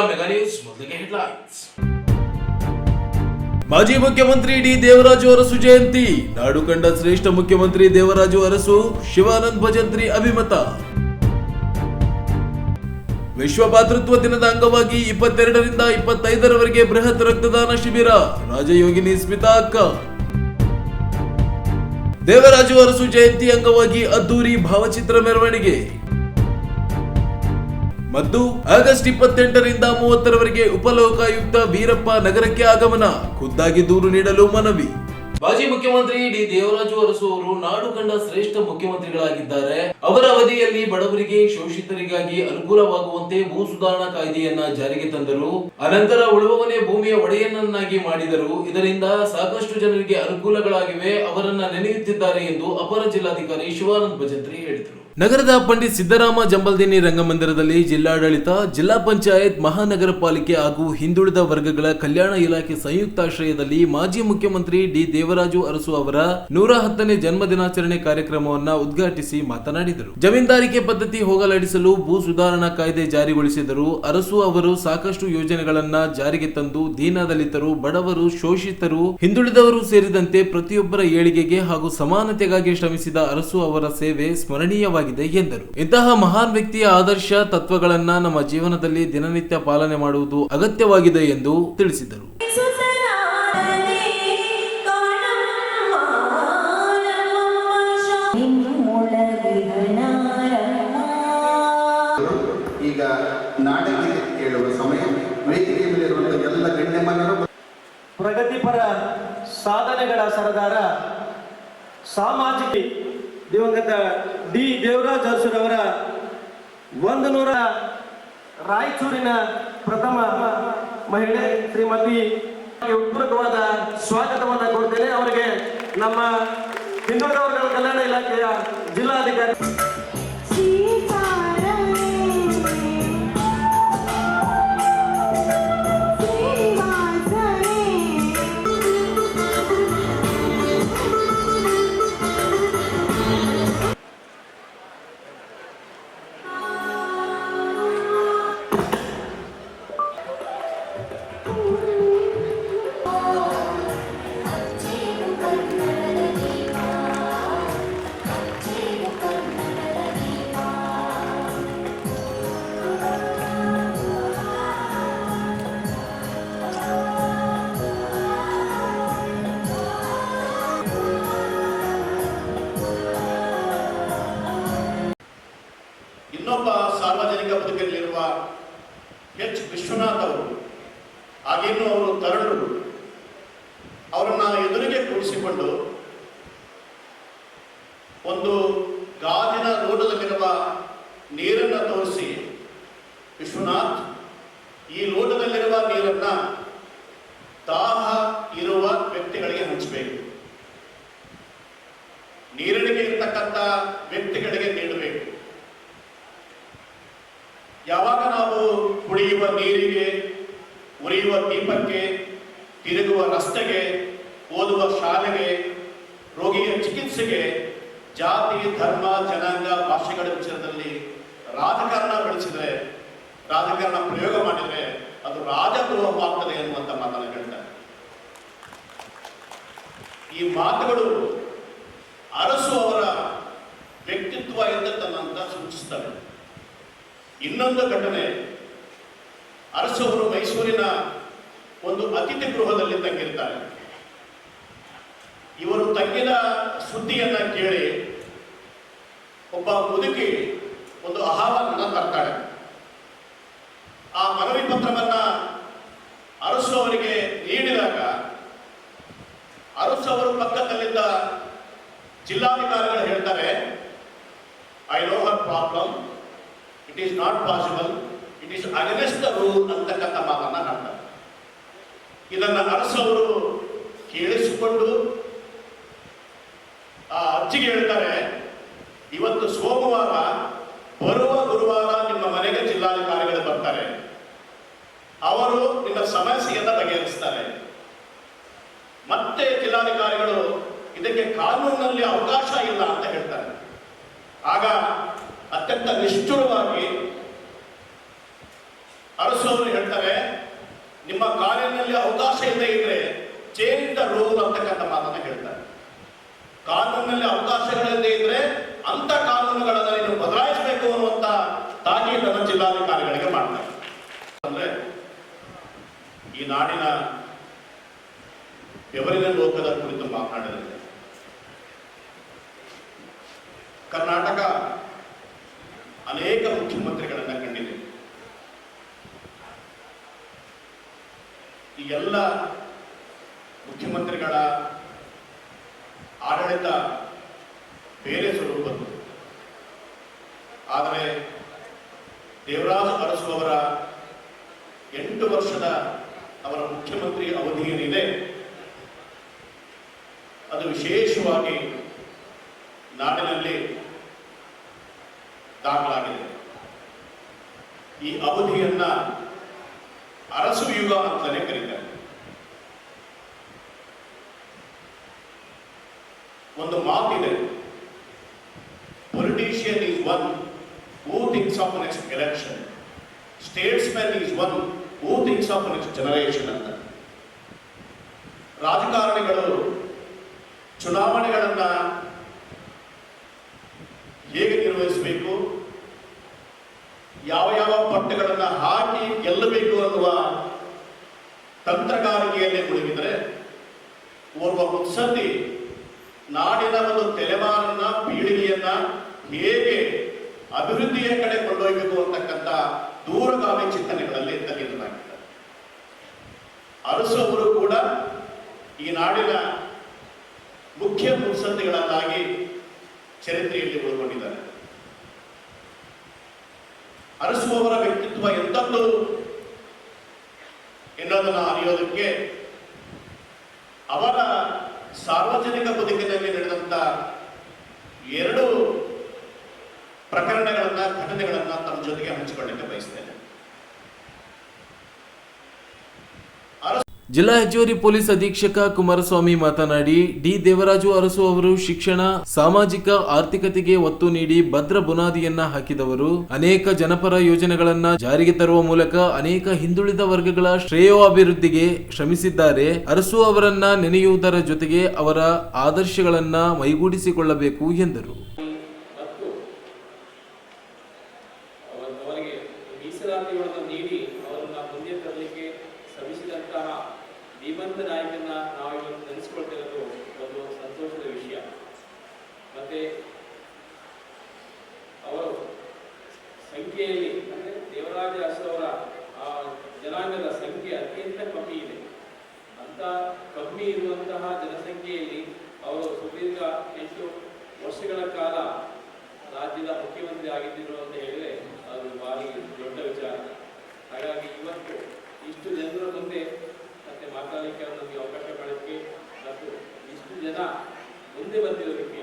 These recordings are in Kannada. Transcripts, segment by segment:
ಮೊದಲಿಗೆ ಹೆಡ್ಲೈನ್ಸ್ ಮಾಜಿ ಮುಖ್ಯಮಂತ್ರಿ ಡಿ ದೇವರಾಜು ಅರಸು ಜಯಂತಿ. ನಾಡು ಕಂಡ ಶ್ರೇಷ್ಠ ಮುಖ್ಯಮಂತ್ರಿ ದೇವರಾಜು ಅರಸು, ಶಿವಾನಂದ್ ಭಜಂತ್ರಿ ಅಭಿಮತ. ವಿಶ್ವ ಭಾತೃತ್ವ ದಿನದ ಅಂಗವಾಗಿ ಇಪ್ಪತ್ತೆರಡರಿಂದ ಇಪ್ಪತ್ತೈದರವರೆಗೆ ಬೃಹತ್ ರಕ್ತದಾನ ಶಿಬಿರ. ರಾಜಯೋಗಿನಿ ಸ್ಮಿತಾ ಅಕ್ಕ. ದೇವರಾಜು ಅರಸು ಜಯಂತಿ ಅಂಗವಾಗಿ ಅದ್ದೂರಿ ಭಾವಚಿತ್ರ ಮೆರವಣಿಗೆ. ಮತ್ತು ಆಗಸ್ಟ್ ಇಪ್ಪತ್ತೆಂಟರಿಂದ ಮೂವತ್ತರವರೆಗೆ ಉಪಲೋಕಾಯುಕ್ತ ವೀರಪ್ಪ ನಗರಕ್ಕೆ ಆಗಮನ. ಖುದ್ದಾಗಿ ದೂರು ನೀಡಲು ಮನವಿ. ಮಾಜಿ ಮುಖ್ಯಮಂತ್ರಿ ಡಿ ದೇವರಾಜು ಅರಸು ಅವರು ನಾಡು ಕಂಡ ಶ್ರೇಷ್ಠ ಮುಖ್ಯಮಂತ್ರಿಗಳಾಗಿದ್ದಾರೆ. ಅವರ ಅವಧಿಯಲ್ಲಿ ಬಡವರಿಗೆ ಶೋಷಿತರಿಗಾಗಿ ಅನುಕೂಲವಾಗುವಂತೆ ಭೂ ಸುಧಾರಣಾ ಕಾಯ್ದೆಯನ್ನ ಜಾರಿಗೆ ತಂದರು. ಅನಂತರ ಉಳುವವನೇ ಭೂಮಿಯ ಒಡೆಯನನ್ನಾಗಿ ಮಾಡಿದರು. ಇದರಿಂದ ಸಾಕಷ್ಟು ಜನರಿಗೆ ಅನುಕೂಲಗಳಾಗಿವೆ. ಅವರನ್ನ ನೆನೆಯುತ್ತಿದ್ದಾರೆ ಎಂದು ಅಪರ ಜಿಲ್ಲಾಧಿಕಾರಿ ಶಿವಾನಂದ್ ಭಜಂತ್ರಿ ಹೇಳಿದರು. ನಗರದ ಪಂಡಿತ್ ಸಿದ್ದರಾಮ ಜಂಬಲ್ದಿನಿ ರಂಗಮಂದಿರದಲ್ಲಿ ಜಿಲ್ಲಾಡಳಿತ, ಜಿಲ್ಲಾ ಪಂಚಾಯತ್ ಮಹಾನಗರ ಪಾಲಿಕೆ ಹಾಗೂ ಹಿಂದುಳಿದ ವರ್ಗಗಳ ಕಲ್ಯಾಣ ಇಲಾಖೆ ಸಂಯುಕ್ತಾಶ್ರಯದಲ್ಲಿ ಮಾಜಿ ಮುಖ್ಯಮಂತ್ರಿ ಡಿ ದೇವರಾಜು ಅರಸು ಅವರ ನೂರ ಹತ್ತನೇ ಜನ್ಮ ದಿನಾಚರಣೆ ಕಾರ್ಯಕ್ರಮವನ್ನ ಉದ್ಘಾಟಿಸಿ ಮಾತನಾಡಿದರು. ಜಮೀನ್ದಾರಿಕೆ ಪದ್ಧತಿ ಹೋಗಲಾಡಿಸಲು ಭೂ ಸುಧಾರಣಾ ಕಾಯ್ದೆ ಜಾರಿಗೊಳಿಸಿದರು ಅರಸು ಅವರು ಸಾಕಷ್ಟು ಯೋಜನೆಗಳನ್ನ ಜಾರಿಗೆ ತಂದು ದೀನದಲಿತರು, ಬಡವರು, ಶೋಷಿತರು, ಹಿಂದುಳಿದವರು ಸೇರಿದಂತೆ ಪ್ರತಿಯೊಬ್ಬರ ಏಳಿಗೆಗೆ ಹಾಗೂ ಸಮಾನತೆಗಾಗಿ ಶ್ರಮಿಸಿದ ಅರಸು ಅವರ ಸೇವೆ ಸ್ಮರಣೀಯವಾಗಿದೆ ಎಂದರು. ಇಂತಹ ಮಹಾನ್ ವ್ಯಕ್ತಿಯ ಆದರ್ಶ ತತ್ವಗಳನ್ನ ನಮ್ಮ ಜೀವನದಲ್ಲಿ ದಿನನಿತ್ಯ ಪಾಲನೆ ಮಾಡುವುದು ಅಗತ್ಯವಾಗಿದೆ ಎಂದು ತಿಳಿಸಿದರು. ಸರದಾರ ಸಾಮಾಜಿಕ ದಿವಂಗತ ಡಿ ದೇವರಾಜ್ ಅರಸುರವರ ಒಂದು ನೂರ ರಾಯಚೂರಿನ ಪ್ರಥಮ ಮಹಿಳೆ ಶ್ರೀಮತಿ ಉತ್ಪೂರ್ವಕವಾದ ಸ್ವಾಗತವನ್ನು ಕೊಡ್ತೇನೆ ಅವರಿಗೆ ನಮ್ಮ ಹಿಂದುಳಿದ ಕಲ್ಯಾಣ ಇಲಾಖೆಯ ಜಿಲ್ಲಾಧಿಕಾರಿ ಇರ್ತಕ್ಕಂಥ ವ್ಯಕ್ತಿಗಳಿಗೆ ನೀಡಬೇಕು ಯಾವಾಗ ನಾವು ಕುಡಿಯುವ ನೀರಿಗೆ, ಉರಿಯುವ ದೀಪಕ್ಕೆ, ತಿರುಗುವ ರಸ್ತೆಗೆ, ಓದುವ ಶಾಲೆಗೆ, ರೋಗಿಯ ಚಿಕಿತ್ಸೆಗೆ ಜಾತಿ, ಧರ್ಮ, ಜನಾಂಗ, ಭಾಷೆಗಳ ವಿಚಾರದಲ್ಲಿ ರಾಜಕಾರಣ ಬೆಳೆಸಿದರೆ, ರಾಜಕಾರಣ ಪ್ರಯೋಗ ಮಾಡಿದರೆ ಅದು ರಾಜದ್ರೋಹವಾಗ್ತದೆ ಎನ್ನುವಂಥ ಮಾತನ್ನು ಹೇಳ್ತಾರೆ ಈ ಮಾತುಗಳು ಅರಸು ಅವರ ವ್ಯಕ್ತಿತ್ವ ಎಂದನ್ನು ಸೂಚಿಸ್ತವೆ ಇನ್ನೊಂದು ಘಟನೆ, ಅರಸವರು ಮೈಸೂರಿನ ಒಂದು ಅತಿಥಿ ಗೃಹದಲ್ಲಿ ತಂಗಿರ್ತಾರೆ. ಇವರು ತಂಗಿದ ಸುದ್ದಿಯನ್ನ ಕೇಳಿ ಒಬ್ಬ ಮುದುಕಿ ಒಂದು ಅಹವಾಲನ್ನ ತರ್ತಾಳೆ. ಆ ಮನವಿ ಪತ್ರವನ್ನ ಅರಸು ಅವರಿಗೆ ನೀಡಿದಾಗ, ಅರಸು ಅವರು ಪಕ್ಕದಲ್ಲಿದ್ದ ಜಿಲ್ಲಾಧಿಕಾರಿಗಳು ಹೇಳ್ತಾರೆ I know her problem it is not possible it is against the rule ಅಂತಕ್ಕಂಥ ಮಾತನ್ನು ಹೇಳ್ತಾರೆ ಇದನ್ನ ಅರಸವರು ಕೇಳಿಸಿಕೊಂಡು, ಆ ಅಜ್ಜಿಗೆ ಹೇಳ್ತಾರೆ, ಇವತ್ತು ಸೋಮವಾರ, ಬರುವ ಗುರುವಾರ ನಿಮ್ಮ ಮನೆಗೆ ಜಿಲ್ಲಾಧಿಕಾರಿಗಳು ಬರ್ತಾರೆ. ಅವರು ನಿಮ್ಮ ಸಮಸ್ಯೆಯನ್ನು ಬಗೆಹರಿಸ್ತಾರೆ. ಮತ್ತೆ ಜಿಲ್ಲಾಧಿಕಾರಿಗಳು ಇದಕ್ಕೆ ಕಾನೂನಿನಲ್ಲಿ ಅವಕಾಶ ಇಲ್ಲ ಅಂತ ಹೇಳ್ತಾರೆ. ಆಗ ಅತ್ಯಂತ ನಿಷ್ಠುರವಾಗಿ ಅರಸವರು ಹೇಳ್ತಾರೆ, ನಿಮ್ಮ ಕಾಲಿನಲ್ಲಿ ಅವಕಾಶ ಇಲ್ಲದೆ ಇದ್ರೆ ಚೇಂಜ್ ರೂಲ್ ಅಂತಕ್ಕಂಥ ಮಾತನ್ನ ಹೇಳ್ತಾರೆ. ಕಾನೂನಿನಲ್ಲಿ ಅವಕಾಶಗಳಿಲ್ಲದೆ ಇದ್ರೆ ಅಂತ ಕಾನೂನುಗಳನ್ನು ನೀವು ಬದಲಾಯಿಸಬೇಕು ಅನ್ನುವಂತ ತಾಕೀತನ್ನು ಜಿಲ್ಲಾಧಿಕಾರಿಗಳಿಗೆ ಮಾಡ್ತಾರೆ. ಅಂದ್ರೆ ಈ ನಾಡಿನ ಬೆವರಿನ ಲೋಕದ ಕುರಿತು ಮಾತನಾಡಿದರೆ ಕರ್ನಾಟಕ ಅನೇಕ ಮುಖ್ಯಮಂತ್ರಿಗಳನ್ನ ಕಂಡಿದೆ. ಈ ಎಲ್ಲ ಮುಖ್ಯಮಂತ್ರಿಗಳ ಆಡಳಿತ ಬೇರೆ ಸ್ವರೂಪದ್ದು ಆದರೆ ದೇವರಾಜ ಅರಸು ಅವರ ಎಂಟು ವರ್ಷದ ಅವರ ಮುಖ್ಯಮಂತ್ರಿ ಅವಧಿ ಏನಿದೆ ಅದು ವಿಶೇಷವಾಗಿ ನಾಡಿನಲ್ಲಿ ದಾಖಲಾಗಿದೆ. ಈ ಅವಧಿಯನ್ನ ಅರಸು ಯುಗ ಅಂತಲೇ ಕರೀತಾರೆ. ಒಂದು ಮಾತಿದೆ. Politician is one who thinks of next election man is one who thinks of next generation ಅಂತ. ರಾಜಕಾರಣಿಗಳು ಚುನಾವಣೆಗಳನ್ನ ಹೇಗೆ ನಿರ್ವಹಿಸಬೇಕು ಯಾವ ಯಾವ ಪಟ್ಟುಗಳನ್ನು ಹಾಕಿ ಗೆಲ್ಲಬೇಕು ಅನ್ನುವ ತಂತ್ರಗಾರಿಕೆಯಲ್ಲಿ ಮುಳುಗಿದರೆ, ಓರ್ವ ಮುತ್ಸದ್ದಿ ನಾಡಿನ ಒಂದು ತಲೆಮಾರನ್ನ ಪೀಳಿಗೆಯನ್ನ ಹೇಗೆ ಅಭಿವೃದ್ಧಿಯ ಕಡೆ ಕೊಂಡೊಯ್ಯಬೇಕು ಅಂತಕ್ಕಂಥ ದೂರಗಾಮಿ ಚಿಂತನೆಗಳಲ್ಲಿ ತಲ್ಲಿಸಲಾಗಿದೆ ಅರಸವರು ಕೂಡ ಈ ನಾಡಿನ ಮುಖ್ಯ ಮುತ್ಸದ್ದಿಗಳನ್ನಾಗಿ ಚರಿತ್ರೆಯಲ್ಲಿ ಉಳ್ಕೊಂಡಿದ್ದಾರೆ ಅರಸು ಅವರ ವ್ಯಕ್ತಿತ್ವ ಎಂಥದ್ದು ಎನ್ನುವುದನ್ನು ಅರಿಯೋದಕ್ಕೆ ಅವರ ಸಾರ್ವಜನಿಕ ಬದುಕಿನಲ್ಲಿ ನಡೆದಂತ ಎರಡು ಪ್ರಕರಣಗಳನ್ನ ಘಟನೆಗಳನ್ನ ತಮ್ಮ ಜೊತೆಗೆ ಹಂಚಿಕೊಳ್ಳಕ್ಕೆ ಬಯಸ್ತೇನೆ. ಜಿಲ್ಲಾ ಹೆಚ್ಚುವರಿ ಪೊಲೀಸ್ ಅಧೀಕ್ಷಕ ಕುಮಾರಸ್ವಾಮಿ ಮಾತನಾಡಿ, ಡಿ. ದೇವರಾಜು ಅರಸು ಅವರು ಶಿಕ್ಷಣ, ಸಾಮಾಜಿಕ ಆರ್ಥಿಕತೆಗೆ ಒತ್ತು ನೀಡಿ ಭದ್ರ ಬುನಾದಿಯನ್ನ ಹಾಕಿದವರು. ಅನೇಕ ಜನಪರ ಯೋಜನೆಗಳನ್ನ ಜಾರಿಗೆ ತರುವ ಮೂಲಕ ಅನೇಕ ಹಿಂದುಳಿದ ವರ್ಗಗಳ ಶ್ರೇಯೋಭಿವೃದ್ಧಿಗೆ ಶ್ರಮಿಸಿದ್ದಾರೆ. ಅರಸು ಅವರನ್ನ ನೆನೆಯುವುದರ ಜೊತೆಗೆ ಅವರ ಆದರ್ಶಗಳನ್ನ ಮೈಗೂಡಿಸಿಕೊಳ್ಳಬೇಕು ಎಂದರು ಮತ್ತು ಅವರ- ಅವರಿಗೆ ಮೀಸಲಾತಿಗಳನ್ನು ನೀಡಿ ಅವರನ್ನ ಮುಂದೆ ತರಲಿಕ್ಕೆ ಶ್ರಮಿಸಿದಂತಹ ಧೀಮಂತ ನಾಯಕನ ನಾವು ಇವತ್ತು ನೆನೆಸ್ಕೊಳ್ತಿರೋದು ಒಂದು ಸಂತೋಷದ ವಿಷಯ ಮತ್ತೆ ಅವರು ಸಂಖ್ಯೆಯಲ್ಲಿ ಅಂದರೆ ದೇವರಾಜ ಅರಸು ಅವರ ಆ ಜನಾಂಗದ ಸಂಖ್ಯೆ ಅತ್ಯಂತ ಕಮ್ಮಿ ಇದೆ ಅಂತ ಕಮ್ಮಿ ಇರುವಂತಹ ಜನಸಂಖ್ಯೆಯಲ್ಲಿ ಅವರು ಸುದೀರ್ಘ ಎಂಟು ವರ್ಷಗಳ ಕಾಲ ರಾಜ್ಯದ ಮುಖ್ಯಮಂತ್ರಿ ಆಗಿದ್ದರು ಅಂತ ಹೇಳಿದ್ರೆ ಅದು ಭಾರಿ ದೊಡ್ಡ ವಿಚಾರ ಹಾಗಾಗಿ ಇವತ್ತು ಇಷ್ಟು ಜನರ ಮುಂದೆ ಮತ್ತೆ ಮಾತಾಡಲಿಕ್ಕೆ ನಮಗೆ ಅವಕಾಶ ಮಾಡೋಕ್ಕೆ ಮತ್ತು ಇಷ್ಟು ಜನ ಮುಂದೆ ಬಂದಿರೋದಕ್ಕೆ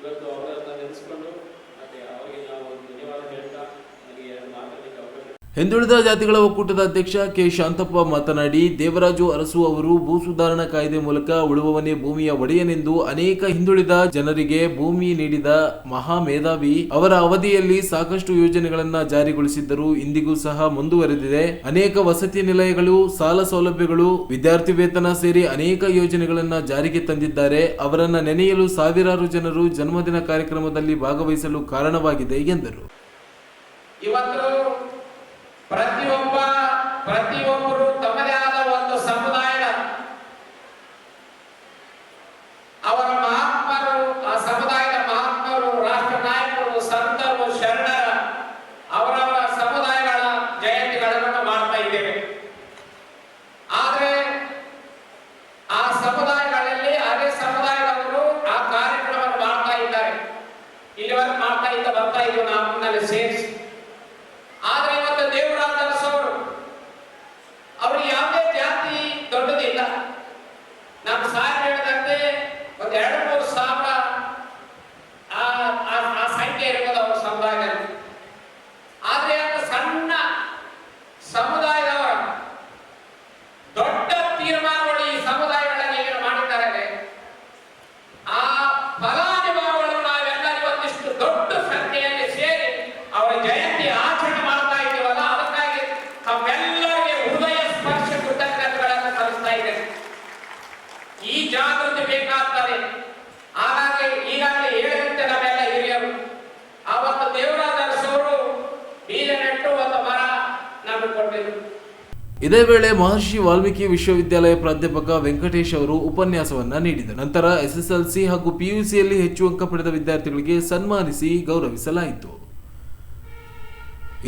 ಇವತ್ತು ಅವರನ್ನು ನೆನೆಸ್ಕೊಂಡು ಮತ್ತೆ ಅವರಿಗೆ ನಾವು ಒಂದು ಧನ್ಯವಾದ ಹೇಳ್ತಾ ನನಗೆ ಮಾತಾಡಲಿಕ್ಕೆ ಅವಕಾಶ ಹಿಂದುಳಿದ ಜಾತಿಗಳ ಒಕ್ಕೂಟದ ಅಧ್ಯಕ್ಷ ಕೆ. ಶಾಂತಪ್ಪ ಮಾತನಾಡಿ, ದೇವರಾಜು ಅರಸು ಅವರು ಭೂ ಸುಧಾರಣಾ ಕಾಯ್ದೆ ಮೂಲಕ ಉಳುವವನೇ ಭೂಮಿಯ ಒಡೆಯನೆಂದು ಅನೇಕ ಹಿಂದುಳಿದ ಜನರಿಗೆ ಭೂಮಿ ನೀಡಿದ ಮಹಾ ಮೇಧಾವಿ ಅವರ ಅವಧಿಯಲ್ಲಿ ಸಾಕಷ್ಟು ಯೋಜನೆಗಳನ್ನ ಜಾರಿಗೊಳಿಸಿದ್ದರು ಇಂದಿಗೂ ಸಹ ಮುಂದುವರೆದಿದೆ. ಅನೇಕ ವಸತಿ ನಿಲಯಗಳು, ಸಾಲ ಸೌಲಭ್ಯಗಳು, ವಿದ್ಯಾರ್ಥಿ ವೇತನ ಸೇರಿ ಅನೇಕ ಯೋಜನೆಗಳನ್ನ ಜಾರಿಗೆ ತಂದಿದ್ದಾರೆ. ಅವರನ್ನ ನೆನೆಯಲು ಸಾವಿರಾರು ಜನರು ಜನ್ಮದಿನ ಕಾರ್ಯಕ್ರಮದಲ್ಲಿ ಭಾಗವಹಿಸಲು ಕಾರಣವಾಗಿದೆ ಎಂದರು. ಪ್ರತಿಯೊಬ್ಬ ಪ್ರತಿಯೊಬ್ಬರು ತಮ್ಮದೇ ಆದ ಒಂದು ಸಮುದಾಯದ ಅವರ ಮಹಾತ್ಮರು ಆ ಸಮುದಾಯದ ಮಹಾತ್ಮರು ರಾಷ್ಟ್ರ ನಾಯಕರು ಸಂತರು ಶರಣರ ಅವರವರ ಸಮುದಾಯಗಳ ಜಯಂತಿಗಳನ್ನು ಮಾಡ್ತಾ ಇದ್ದೇವೆ ಆದ್ರೆ ಆ ಸಮುದಾಯಗಳಲ್ಲಿ ಅದೇ ಸಮುದಾಯದವರು ಆ ಕಾರ್ಯಕ್ರಮವನ್ನು ಮಾಡ್ತಾ ಇದ್ದಾರೆ ಇಲ್ಲಿವರೆಗೆ ಮಾಡ್ತಾ ಇದ್ದ ಬರ್ತಾ ಇದ್ದೀವಿ ನಾವು ಮುನ್ನಲ್ಲಿ ಸೇರಿಸಿ ಆದ್ರೆ ಇವತ್ತು ದೇವರಾಜ ಅರಸವರು ಅವರು ಯಾವುದೇ ಜಾತಿ ದೊಡ್ಡದಿಲ್ಲ ನಮ್ಮ ಸಾರ್ ಹೇಳಿದಂತೆ ಒಂದು ಎರಡು ಮೂರು ಸಾವಿರ ಆ ಆ- ಆ ಸಂಖ್ಯೆ ಇರ್ಬೋದು ಅವ್ರ ಸಮುದಾಯದಲ್ಲಿ ಆದ್ರೆ ಅದು ಸಣ್ಣ ಸಮುದಾಯದವರ ದೊಡ್ಡ ತೀರ್ಮಾನಗಳು ಈ ಸಮುದಾಯಗಳಲ್ಲಿ ಏನು ಮಾಡಿದ್ದಾರೆ ಆ ಫಲಾನುಭವಿಗಳು ನಾವೆಲ್ಲ ಇವತ್ತಿಷ್ಟು ದೊಡ್ಡ ಸಂಖ್ಯೆಯಲ್ಲಿ ಸೇರಿ ಅವರ ಜಯಂತಿ ಆಚರಣೆ ಮಾಡ್ತಾ ಇದ್ದೀವಲ್ಲ ಅದಕ್ಕಾಗಿ ತಮ್ಮೆಲ್ಲರಿಗೆ ಹೃದಯ ಇದೇ ವೇಳೆ ಮಹರ್ಷಿ ವಾಲ್ಮೀಕಿ ವಿಶ್ವವಿದ್ಯಾಲಯ ಪ್ರಾಧ್ಯಾಪಕ ವೆಂಕಟೇಶ್ ಅವರು ಉಪನ್ಯಾಸವನ್ನ ನೀಡಿದರು. ನಂತರ ಎಸ್ಎಸ್ಎಲ್ಸಿ ಹಾಗೂ ಪಿಯುಸಿಯಲ್ಲಿ ಹೆಚ್ಚು ಅಂಕ ಪಡೆದ ವಿದ್ಯಾರ್ಥಿಗಳಿಗೆ ಸನ್ಮಾನಿಸಿ ಗೌರವಿಸಲಾಯಿತು.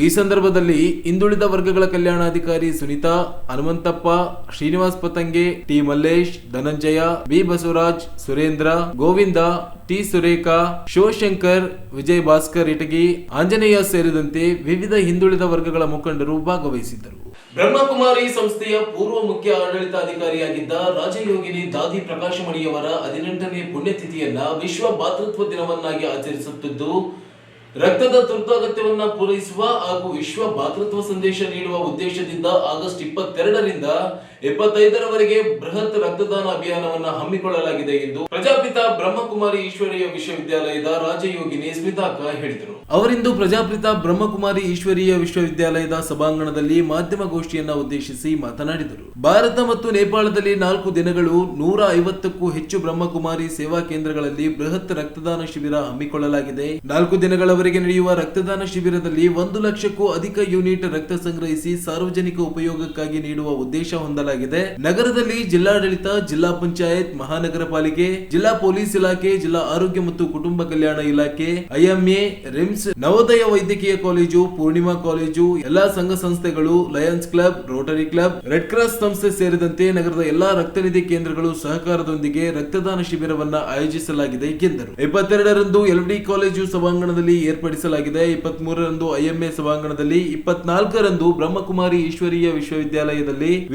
ಈ ಸಂದರ್ಭದಲ್ಲಿ ಹಿಂದುಳಿದ ವರ್ಗಗಳ ಕಲ್ಯಾಣಾಧಿಕಾರಿ Sunita, Hanumanthappa, Srinivas Patange, T Mallesh, Dhananjaya, B Basavaraj, Surendra, Govinda, T Surekha, Shivashankar Vijay Bhaskar Itagi, Anjaneya ಸೇರಿದಂತೆ ವಿವಿಧ ಹಿಂದುಳಿದ ವರ್ಗಗಳ ಮುಖಂಡರು ಭಾಗವಹಿಸಿದ್ದರು. ಬ್ರಹ್ಮಕುಮಾರಿ ಸಂಸ್ಥೆಯ ಪೂರ್ವ ಮುಖ್ಯ ಆಡಳಿತಾಧಿಕಾರಿಯಾಗಿದ್ದ ರಾಜಯೋಗಿನಿ ದಾದಿ ಪ್ರಕಾಶಮಣಿಯವರ ಹದಿನೆಂಟನೇ ಪುಣ್ಯತಿಥಿಯನ್ನ ವಿಶ್ವ ಭಾತೃತ್ವ ದಿನವನ್ನಾಗಿ ಆಚರಿಸುತ್ತಿದ್ದು, ರಕ್ತದ ತುರ್ತು ಅಗತ್ಯವನ್ನ ಪೂರೈಸುವ ಹಾಗೂ ವಿಶ್ವ ಭಾತೃತ್ವ ಸಂದೇಶ ನೀಡುವ ಉದ್ದೇಶದಿಂದ ಆಗಸ್ಟ್ ಇಪ್ಪತ್ತೆರಡರಿಂದ ಇಪ್ಪತ್ತೈದರವರೆಗೆ ಬೃಹತ್ ರಕ್ತದಾನ ಅಭಿಯಾನವನ್ನ ಹಮ್ಮಿಕೊಳ್ಳಲಾಗಿದೆ ಎಂದು ಪ್ರಜಾಪಿತ ಬ್ರಹ್ಮಕುಮಾರಿ ಈಶ್ವರೀಯ ವಿಶ್ವವಿದ್ಯಾಲಯದ ರಾಜಯೋಗಿನಿ ಸ್ಮಿತಾಕ ಹೇಳಿದರು. ಅವರಿಂದು ಪ್ರಜಾಪಿತ ಬ್ರಹ್ಮಕುಮಾರಿ ಈಶ್ವರೀಯ ವಿಶ್ವವಿದ್ಯಾಲಯದ ಸಭಾಂಗಣದಲ್ಲಿ ಮಾಧ್ಯಮ ಗೋಷ್ಠಿಯನ್ನ ಉದ್ದೇಶಿಸಿ ಮಾತನಾಡಿದರು. ಭಾರತ ಮತ್ತು ನೇಪಾಳದಲ್ಲಿ ನಾಲ್ಕು ದಿನಗಳು ನೂರ ಐವತ್ತಕ್ಕೂ ಹೆಚ್ಚು ಬ್ರಹ್ಮಕುಮಾರಿ ಸೇವಾ ಕೇಂದ್ರಗಳಲ್ಲಿ ಬೃಹತ್ ರಕ್ತದಾನ ಶಿಬಿರ ಹಮ್ಮಿಕೊಳ್ಳಲಾಗಿದೆ. ನಾಲ್ಕು ದಿನಗಳವರೆಗೆ ನಡೆಯುವ ರಕ್ತದಾನ ಶಿಬಿರದಲ್ಲಿ ಒಂದು ಲಕ್ಷಕ್ಕೂ ಅಧಿಕ ಯೂನಿಟ್ ರಕ್ತ ಸಂಗ್ರಹಿಸಿ ಸಾರ್ವಜನಿಕ ಉಪಯೋಗಕ್ಕಾಗಿ ನೀಡುವ ಉದ್ದೇಶ ಹೊಂದಲಾಗಿದೆ. ನಗರದಲ್ಲಿ ಜಿಲ್ಲಾಡಳಿತ, ಜಿಲ್ಲಾ ಪಂಚಾಯತ್ ಮಹಾನಗರ ಪಾಲಿಕೆ ಜಿಲ್ಲಾ ಪೊಲೀಸ್ ಇಲಾಖೆ, ಜಿಲ್ಲಾ ಆರೋಗ್ಯ ಮತ್ತು ಕುಟುಂಬ ಕಲ್ಯಾಣ ಇಲಾಖೆ, ಐಎಂಎ, ರಿಮ್ಸ್, ನವೋದಯ ವೈದ್ಯಕೀಯ ಕಾಲೇಜು, ಪೂರ್ಣಿಮಾ ಕಾಲೇಜು, ಎಲ್ಲಾ ಸಂಘ ಸಂಸ್ಥೆಗಳು, Lions Club, Rotary Club, Red Cross ಸಂಸ್ಥೆ ಸೇರಿದಂತೆ ನಗರದ ಎಲ್ಲಾ ರಕ್ತನಿಧಿ ಕೇಂದ್ರಗಳು ಸಹಕಾರದೊಂದಿಗೆ ರಕ್ತದಾನ ಶಿಬಿರವನ್ನ ಆಯೋಜಿಸಲಾಗಿದೆ ಎಂದರು. ಇಪ್ಪತ್ತೆರಡರಂದು ಎಲ್ಡಿ ಕಾಲೇಜು ಸಭಾಂಗಣದಲ್ಲಿ ಏರ್ಪಡಿಸಲಾಗಿದೆ. ಇಪ್ಪತ್ತ್ ಮೂರರಂದು ಐಎಂಎ ಸಭಾಂಗಣದಲ್ಲಿ, ಇಪ್ಪತ್ನಾಲ್ಕರಂದು ಬ್ರಹ್ಮಕುಮಾರಿ ಈಶ್ವರೀಯ ವಿಶ್ವವಿದ್ಯಾಲಯದಲ್ಲಿ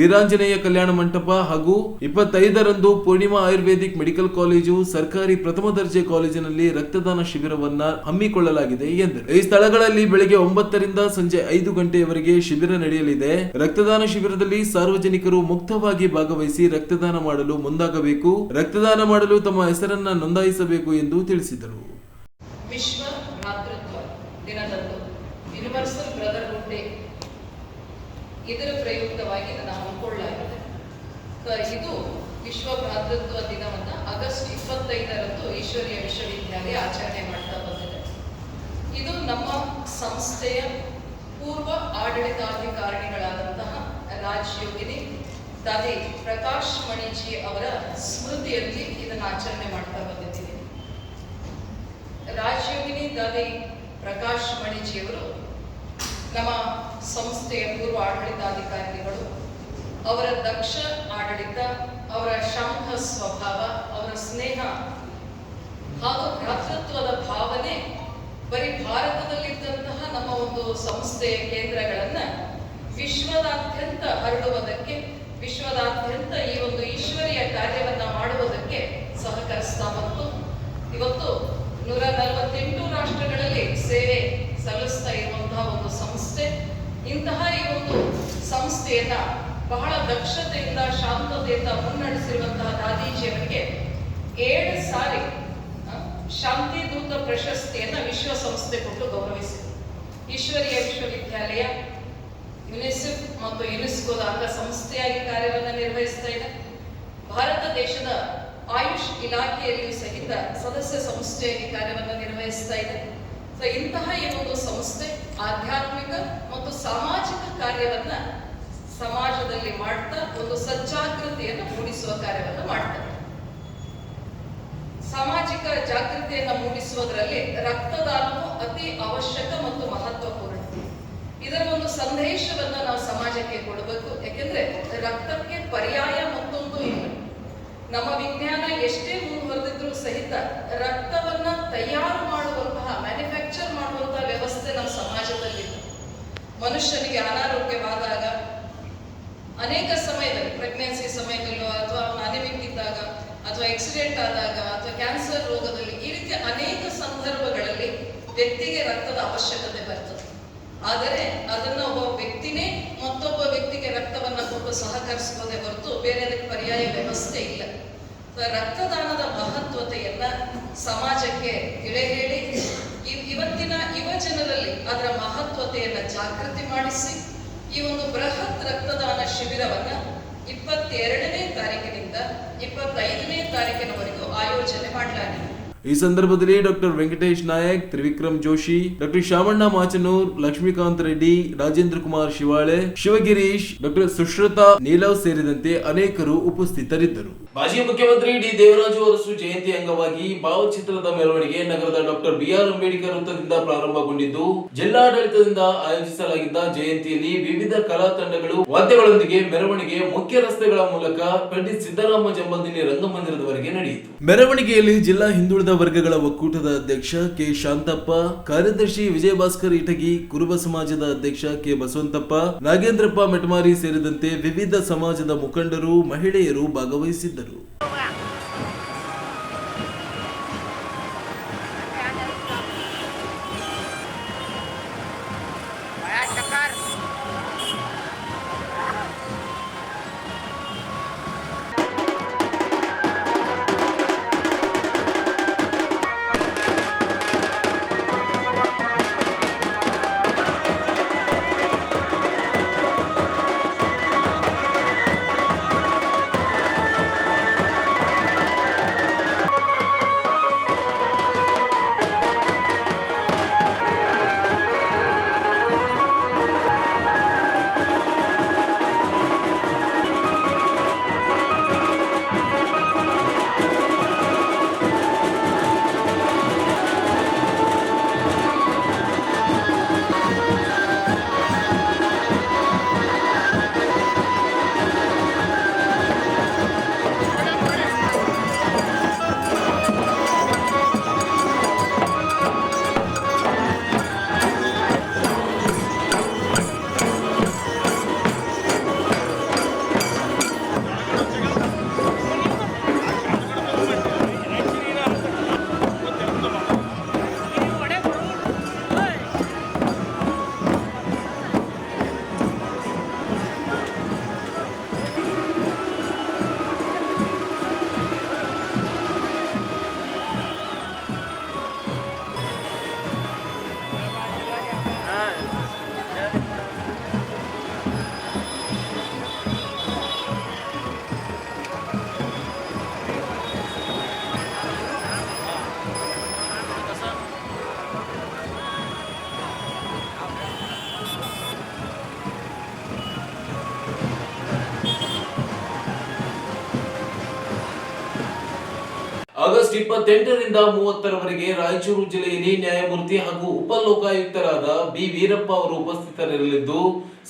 ವೀರಾಂಜನೇಯ ಕಲ್ಯಾಣ ಮಂಟಪ ಹಾಗೂ ಇಪ್ಪತ್ತೈದರಂದು ಪೂರ್ಣಿಮಾ ಆಯುರ್ವೇದಿಕ್ ಮೆಡಿಕಲ್ ಕಾಲೇಜು ಸರ್ಕಾರಿ ಪ್ರಥಮ ದರ್ಜೆ ಕಾಲೇಜಿನಲ್ಲಿ ರಕ್ತದಾನ ಶಿಬಿರವನ್ನ ಹಮ್ಮಿಕೊಳ್ಳಲಾಗಿದೆ ಎಂದರು. ಈ ಸ್ಥಳಗಳಲ್ಲಿ ಬೆಳಗ್ಗೆ ಒಂಬತ್ತರಿಂದ ಸಂಜೆ ಐದು ಗಂಟೆಯವರೆಗೆ ಶಿಬಿರ ನಡೆಯಲಿದೆ. ರಕ್ತದಾನ ಶಿಬಿರದಲ್ಲಿ ಸಾರ್ವಜನಿಕರು ಮುಕ್ತವಾಗಿ ಭಾಗವಹಿಸಿ ರಕ್ತದಾನ ಮಾಡಲು ಮುಂದಾಗಬೇಕು. ರಕ್ತದಾನ ಮಾಡಲು ತಮ್ಮ ಹೆಸರನ್ನ ನೋಂದಾಯಿಸಬೇಕು ಎಂದು ತಿಳಿಸಿದರು. ವಿಶ್ವ ಮಾತೃತ್ವ ದಿನದಂದು ಯೂನಿವರ್ಸಲ್ ಬ್ರದರ್ಹುಡ್ ಡೇ. ಇದರ ಪ್ರಯುಕ್ತವಾಗಿ ಕ- ಇದು ವಿಶ್ವ ಭ್ರಾತೃತ್ವ ದಿನವನ್ನ ಆಗಸ್ಟ್ ಇಪ್ಪತ್ತೈದರಂದು ಈಶ್ವರೀಯ ವಿಶ್ವವಿದ್ಯಾಲಯ ಆಚರಣೆ ಮಾಡ್ತಾ ಬಂದಿದೆ. ಇದು ನಮ್ಮ ಸಂಸ್ಥೆಯ ಪೂರ್ವ ಆಡಳಿತಾಧಿಕಾರಿಗಳಾದಂತಹ ರಾಜಯೋಗಿನಿ ದಾದಿ ಪ್ರಕಾಶ್ ಮಣಿಜಿ ಅವರ ಸ್ಮೃತಿಯಲ್ಲಿ ಇದನ್ನು ಆಚರಣೆ ಮಾಡ್ತಾ ಬಂದಿದ್ದೀವಿ. ರಾಜಯೋಗಿನಿ ದಾದಿ ಪ್ರಕಾಶ್ ಮಣಿಜಿಯವರು ನಮ್ಮ ಸಂಸ್ಥೆಯ ಪೂರ್ವ ಆಡಳಿತಾಧಿಕಾರಿಗಳು ಅವರ ದಕ್ಷ ಆಡಳಿತ, ಅವರ ಶಾಂತ ಸ್ವಭಾವ, ಅವರ ಸ್ನೇಹ ಹಾಗೂ ಭ್ರಾತೃತ್ವದ ಭಾವನೆ ಬರೀ ಭಾರತದಲ್ಲಿದ್ದಂತಹ ನಮ್ಮ ಒಂದು ಸಂಸ್ಥೆಯ ಕೇಂದ್ರಗಳನ್ನ ವಿಶ್ವದಾದ್ಯಂತ ಹರಡುವುದಕ್ಕೆ, ವಿಶ್ವದಾದ್ಯಂತ ಈ ಒಂದು ಈಶ್ವರಿಯ ಕಾರ್ಯವನ್ನ ಮಾಡುವುದಕ್ಕೆ ಸಹಕರಿಸ್ತಾ ಬಂತು ಇವತ್ತು ನೂರ ನಲವತ್ತೆಂಟು ರಾಷ್ಟ್ರಗಳಲ್ಲಿ ಸೇವೆ ಸಲ್ಲಿಸ್ತಾ ಇರುವಂತಹ ಒಂದು ಸಂಸ್ಥೆ. ಇಂತಹ ಈ ಒಂದು ಸಂಸ್ಥೆಯನ್ನ ಬಹಳ ದಕ್ಷತೆಯಿಂದ ಶಾಂತತೆಯಿಂದ ಮುನ್ನಡೆಸಿರುವಂತಹ ದಾದೀಜಿಯವರಿಗೆ ಏಳು ಸಾರಿ ಶಾಂತಿ ದೂತ ಪ್ರಶಸ್ತಿಯನ್ನ ವಿಶ್ವಸಂಸ್ಥೆ ಕೊಟ್ಟು ಗೌರವಿಸಿದೆ ಈಶ್ವರೀಯ ವಿಶ್ವವಿದ್ಯಾಲಯ, ಯುನಿಸೆಫ್ ಮತ್ತು ಯುನೆಸ್ಕೋದ ಅಂಗ ಸಂಸ್ಥೆಯಾಗಿ ಕಾರ್ಯವನ್ನು ನಿರ್ವಹಿಸ್ತಾ ಇದೆ. ಭಾರತ ದೇಶದ ಆಯುಷ್ ಇಲಾಖೆಯಲ್ಲಿಯೂ ಸಹಿತ ಸದಸ್ಯ ಸಂಸ್ಥೆಯಾಗಿ ಕಾರ್ಯವನ್ನು ನಿರ್ವಹಿಸ್ತಾ ಇದೆ. ಸೊ ಇಂತಹ ಈ ಒಂದು ಸಂಸ್ಥೆ ಆಧ್ಯಾತ್ಮಿಕ ಮತ್ತು ಸಾಮಾಜಿಕ ಕಾರ್ಯವನ್ನ ಸಮಾಜದಲ್ಲಿ ಮಾಡ್ತಾ ಒಂದು ಸಜ್ಜಾಗೃತಿಯನ್ನು ಮೂಡಿಸುವ ಕಾರ್ಯವನ್ನು ಮಾಡ್ತಾರೆ. ಸಾಮಾಜಿಕ ಜಾಗೃತಿಯನ್ನು ಮೂಡಿಸುವುದರಲ್ಲಿ ರಕ್ತದಾನವು ಅತಿ ಅವಶ್ಯಕ ಮತ್ತು ಮಹತ್ವಪೂರ್ಣ. ಇದರ ಒಂದು ಸಂದೇಶವನ್ನು ನಾವು ಸಮಾಜಕ್ಕೆ ಕೊಡಬೇಕು. ಯಾಕೆಂದ್ರೆ ರಕ್ತಕ್ಕೆ ಪರ್ಯಾಯ ಮತ್ತೊಂದು ಇಲ್ಲ. ನಮ್ಮ ವಿಜ್ಞಾನ ಎಷ್ಟೇ ಮುಂದುವರೆದಿದ್ರು ಸಹಿತ ರಕ್ತವನ್ನ ತಯಾರು ಮಾಡುವಂತಹ ಮ್ಯಾನುಫ್ಯಾಕ್ಚರ್ ಮಾಡುವಂತಹ ವ್ಯವಸ್ಥೆ ನಮ್ಮ ಸಮಾಜದಲ್ಲಿ ಮನುಷ್ಯನಿಗೆ ಅನಾರೋಗ್ಯವಾದಾಗ ಅನೇಕ ಸಮಯದಲ್ಲಿ ಪ್ರೆಗ್ನೆನ್ಸಿ ಸಮಯದಲ್ಲೋ ಅಥವಾ ಅನಿಮಿಕ್ ಇದ್ದಾಗ ಅಥವಾ ಆಕ್ಸಿಡೆಂಟ್ ಆದಾಗ ಅಥವಾ ಕ್ಯಾನ್ಸರ್ ರೋಗದಲ್ಲಿ ಈ ರೀತಿ ಅನೇಕ ಸಂದರ್ಭಗಳಲ್ಲಿ ವ್ಯಕ್ತಿಗೆ ರಕ್ತದ ಅವಶ್ಯಕತೆ ಬರ್ತದೆ. ಆದರೆ ಅದನ್ನ ಒಬ್ಬ ವ್ಯಕ್ತಿನೇ ಮತ್ತೊಬ್ಬ ವ್ಯಕ್ತಿಗೆ ರಕ್ತವನ್ನ ಕೊಟ್ಟು ಸಹಕರಿಸಬಹುದೇ ಹೊರತು ಬೇರೆ ಅದಕ್ಕೆ ಪರ್ಯಾಯ ವ್ಯವಸ್ಥೆ ಇಲ್ಲ. ರಕ್ತದಾನದ ಮಹತ್ವತೆಯನ್ನ ಸಮಾಜಕ್ಕೆ ತಿಳಿ ಹೇಳಿ, ಇವ್- ಇವತ್ತಿನ ಯುವ ಜನರಲ್ಲಿ ಅದರ ಮಹತ್ವತೆಯನ್ನ ಜಾಗೃತಿ ಮಾಡಿಸಿ ಈ ಒಂದು ಬೃಹತ್ ರಕ್ತದಾನ ಶಿಬಿರವನ್ನ ಇಪ್ಪತ್ತೆರಡನೇ ತಾರೀಕಿನಿಂದ ಇಪ್ಪತ್ತೈದನೇ ತಾರೀಕಿನವರೆಗೂ ಆಯೋಜನೆ ಮಾಡಲಾಗಿದೆ. ಈ ಸಂದರ್ಭದಲ್ಲಿ doctor Venkatesh Nayak, Trivikram Joshi, doctor Shamanna Machanur, Lakshmikant Reddy, Rajendra Kumar Shivale, Shivagirish, doctor Sushruta Neelav ಸೇರಿದಂತೆ ಅನೇಕರು ಉಪಸ್ಥಿತರಿದ್ದರು. ಮಾಜಿ ಮುಖ್ಯಮಂತ್ರಿ ಡಿ ದೇವರಾಜು ಅರಸು ಜಯಂತಿ ಅಂಗವಾಗಿ ಭಾವಚಿತ್ರದ ಮೆರವಣಿಗೆ ನಗರದ ಡಾಕ್ಟರ್ ಬಿಆರ್ ಅಂಬೇಡ್ಕರ್ ವೃತ್ತದಿಂದ ಪ್ರಾರಂಭಗೊಂಡಿದ್ದು, ಜಿಲ್ಲಾಡಳಿತದಿಂದ ಆಯೋಜಿಸಲಾಗಿದ್ದ ಜಯಂತಿಯಲ್ಲಿ ವಿವಿಧ ಕಲಾ ತಂಡಗಳು ವಾದ್ಯಗಳೊಂದಿಗೆ ಮೆರವಣಿಗೆ ಮುಖ್ಯ ರಸ್ತೆಗಳ ಮೂಲಕ ಪಂಡಿತ್ ಸಿದ್ದರಾಮ ಜಂಬಂದಿನಿ ರಂಗಮಂದಿರದವರೆಗೆ ನಡೆಯಿತು. ಮೆರವಣಿಗೆಯಲ್ಲಿ ಜಿಲ್ಲಾ ಹಿಂದುಳಿದ ವರ್ಗಗಳ ಒಕ್ಕೂಟದ ಅಧ್ಯಕ್ಷ ಕೆ ಶಾಂತಪ್ಪ, ಕಾರ್ಯದರ್ಶಿ ವಿಜಯ ಭಾಸ್ಕರ್ ಇಟಗಿ, ಕುರುಬ ಸಮಾಜದ ಅಧ್ಯಕ್ಷ ಕೆ ಬಸವಂತಪ್ಪ, ನಾಗೇಂದ್ರಪ್ಪ ಮೆಟಮಾರಿ ಸೇರಿದಂತೆ ವಿವಿಧ ಸಮಾಜದ ಮುಖಂಡರು, ಮಹಿಳೆಯರು ಭಾಗವಹಿಸಿದ್ದರು. ಆಗಸ್ಟ್ ಇಪ್ಪತ್ತೆಂಟರಿಂದ ಮೂವತ್ತರವರೆಗೆ ರಾಯಚೂರು ಜಿಲ್ಲೆಯಲ್ಲಿ ನ್ಯಾಯಮೂರ್ತಿ ಹಾಗೂ ಉಪ ಲೋಕಾಯುಕ್ತರಾದ ಬಿ ವೀರಪ್ಪ ಅವರು ಉಪಸ್ಥಿತರಿರಲಿದ್ದು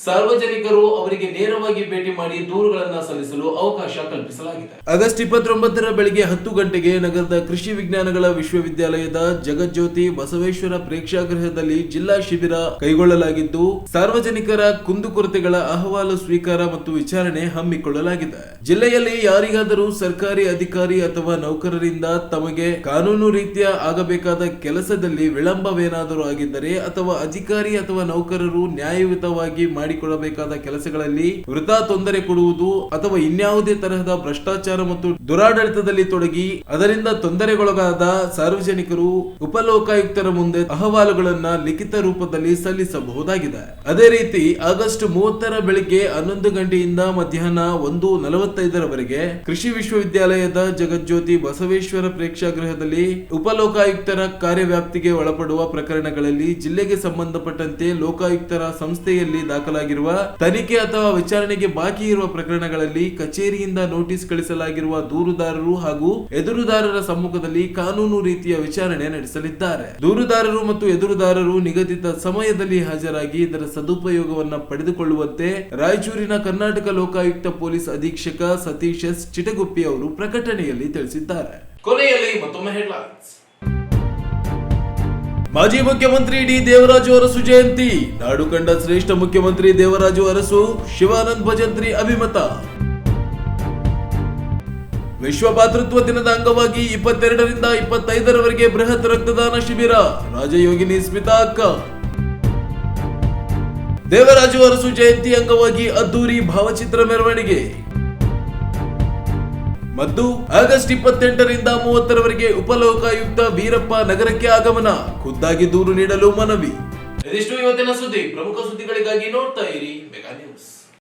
ಸಾರ್ವಜನಿಕರು ಅವರಿಗೆ ನೇರವಾಗಿ ಭೇಟಿ ಮಾಡಿ ದೂರುಗಳನ್ನು ಸಲ್ಲಿಸಲು ಅವಕಾಶ ಕಲ್ಪಿಸಲಾಗಿದೆ. ಆಗಸ್ಟ್ ಇಪ್ಪತ್ತೊಂಬತ್ತರ ಬೆಳಿಗ್ಗೆ ಹತ್ತು ಗಂಟೆಗೆ ನಗರದ ಕೃಷಿ ವಿಜ್ಞಾನಗಳ ವಿಶ್ವವಿದ್ಯಾಲಯದ ಜಗಜ್ಯೋತಿ ಬಸವೇಶ್ವರ ಪ್ರೇಕ್ಷಾಗೃಹದಲ್ಲಿ ಜಿಲ್ಲಾ ಶಿಬಿರ ಕೈಗೊಳ್ಳಲಾಗಿದ್ದು, ಸಾರ್ವಜನಿಕರ ಕುಂದುಕೊರತೆಗಳ ಅಹವಾಲು ಸ್ವೀಕಾರ ಮತ್ತು ವಿಚಾರಣೆ ಹಮ್ಮಿಕೊಳ್ಳಲಾಗಿದೆ. ಜಿಲ್ಲೆಯಲ್ಲಿ ಯಾರಿಗಾದರೂ ಸರ್ಕಾರಿ ಅಧಿಕಾರಿ ಅಥವಾ ನೌಕರರಿಂದ ತಮಗೆ ಕಾನೂನು ರೀತಿಯ ಆಗಬೇಕಾದ ಕೆಲಸದಲ್ಲಿ ವಿಳಂಬವೇನಾದರೂ ಆಗಿದ್ದರೆ ಅಥವಾ ಅಧಿಕಾರಿ ಅಥವಾ ನೌಕರರು ನ್ಯಾಯಯುತವಾಗಿ ಮಾಡಿಕೊಳ್ಳಬೇಕಾದ ಕೆಲಸಗಳಲ್ಲಿ ವೃಥಾ ತೊಂದರೆ ಕೊಡುವುದು ಅಥವಾ ಇನ್ಯಾವುದೇ ತರಹದ ಭ್ರಷ್ಟಾಚಾರ ಮತ್ತು ದುರಾಡಳಿತದಲ್ಲಿ ತೊಡಗಿ ಅದರಿಂದ ತೊಂದರೆಗೊಳಗಾದ ಸಾರ್ವಜನಿಕರು, ಉಪಲೋಕಾಯುಕ್ತರ ಮುಂದೆ ಅಹವಾಲುಗಳನ್ನ ಲಿಖಿತ ರೂಪದಲ್ಲಿ ಸಲ್ಲಿಸಬಹುದಾಗಿದೆ. ಅದೇ ರೀತಿ ಆಗಸ್ಟ್ ಮೂವತ್ತರ ಬೆಳಿಗ್ಗೆ ಹನ್ನೊಂದು ಗಂಟೆಯಿಂದ ಮಧ್ಯಾಹ್ನ ಒಂದು ನಲವತ್ತೈದರವರೆಗೆ ಕೃಷಿ ವಿಶ್ವವಿದ್ಯಾಲಯದ ಜಗಜ್ಯೋತಿ ಬಸವೇಶ್ವರ ಪ್ರೇಕ್ಷಾಗೃಹದಲ್ಲಿ ಉಪಲೋಕಾಯುಕ್ತರ ಕಾರ್ಯವ್ಯಾಪ್ತಿಗೆ ಒಳಪಡುವ ಪ್ರಕರಣಗಳಲ್ಲಿ ಜಿಲ್ಲೆಗೆ ಸಂಬಂಧಪಟ್ಟಂತೆ ಲೋಕಾಯುಕ್ತರ ಸಂಸ್ಥೆಯಲ್ಲಿ ದಾಖಲಾಗಿರುವ ತನಿಖೆ ಅಥವಾ ವಿಚಾರಣೆಗೆ ಬಾಕಿ ಇರುವ ಪ್ರಕರಣಗಳಲ್ಲಿ ಕಚೇರಿಯಿಂದ ನೋಟಿಸ್ ಕಳಿಸಲಾಗಿರುವ ದೂರುದಾರರು ಹಾಗೂ ಎದುರುದಾರರ ಸಮ್ಮುಖದಲ್ಲಿ ಕಾನೂನು ರೀತಿಯ ವಿಚಾರಣೆ ನಡೆಸಲಿದ್ದಾರೆ. ದೂರುದಾರರು ಮತ್ತು ಎದುರುದಾರರು ನಿಗದಿತ ಸಮಯದಲ್ಲಿ ಹಾಜರಾಗಿ ಇದರ ಸದುಪಯೋಗವನ್ನು ಪಡೆದುಕೊಳ್ಳುವಂತೆ ರಾಯಚೂರಿನ ಕರ್ನಾಟಕ ಲೋಕಾಯುಕ್ತ ಪೊಲೀಸ್ ಅಧೀಕ್ಷಕ ಸತೀಶ್ ಎಸ್ ಚಿಟಗುಪ್ಪಿ ಅವರು ಪ್ರಕಟಣೆಯಲ್ಲಿ ತಿಳಿಸಿದ್ದಾರೆ. ಕೊನೆಯಲ್ಲಿ ಮತ್ತೊಮ್ಮೆ ಹೆಡ್ಲೈನ್ಸ್. ಮಾಜಿ ಮುಖ್ಯಮಂತ್ರಿ ಡಿ ದೇವರಾಜು ಅರಸು ಜಯಂತಿ. ನಾಡು ಕಂಡ ಶ್ರೇಷ್ಠ ಮುಖ್ಯಮಂತ್ರಿ ದೇವರಾಜು ಅರಸು, ಶಿವಾನಂದ ಭಜಂತ್ರಿ ಅಭಿಮತ. ವಿಶ್ವ ಭಾತೃತ್ವ ದಿನದ ಅಂಗವಾಗಿ ಇಪ್ಪತ್ತೆರಡರಿಂದ ಇಪ್ಪತ್ತೈದರವರೆಗೆ ಬೃಹತ್ ರಕ್ತದಾನ ಶಿಬಿರ. ರಾಜಯೋಗಿನಿ ಸ್ಮಿತಾ ಅಕ್ಕ. ದೇವರಾಜು ಅರಸು ಜಯಂತಿ ಅಂಗವಾಗಿ ಅದ್ದೂರಿ ಭಾವಚಿತ್ರ ಮೆರವಣಿಗೆ. ಮತ್ತು ಆಗಸ್ಟ್ ಇಪ್ಪತ್ತೆಂಟರಿಂದ ಮೂವತ್ತರವರೆಗೆ ಉಪಲೋಕಾಯುಕ್ತ ವೀರಪ್ಪ ನಗರಕ್ಕೆ ಆಗಮನ. ಖುದ್ದಾಗಿ ದೂರು ನೀಡಲು ಮನವಿ. ಇದಿಷ್ಟು ಇವತ್ತಿನ ಸುದ್ದಿ. ಪ್ರಮುಖ ಸುದ್ದಿಗಳಿಗಾಗಿ ನೋಡ್ತಾ ಇರಿ.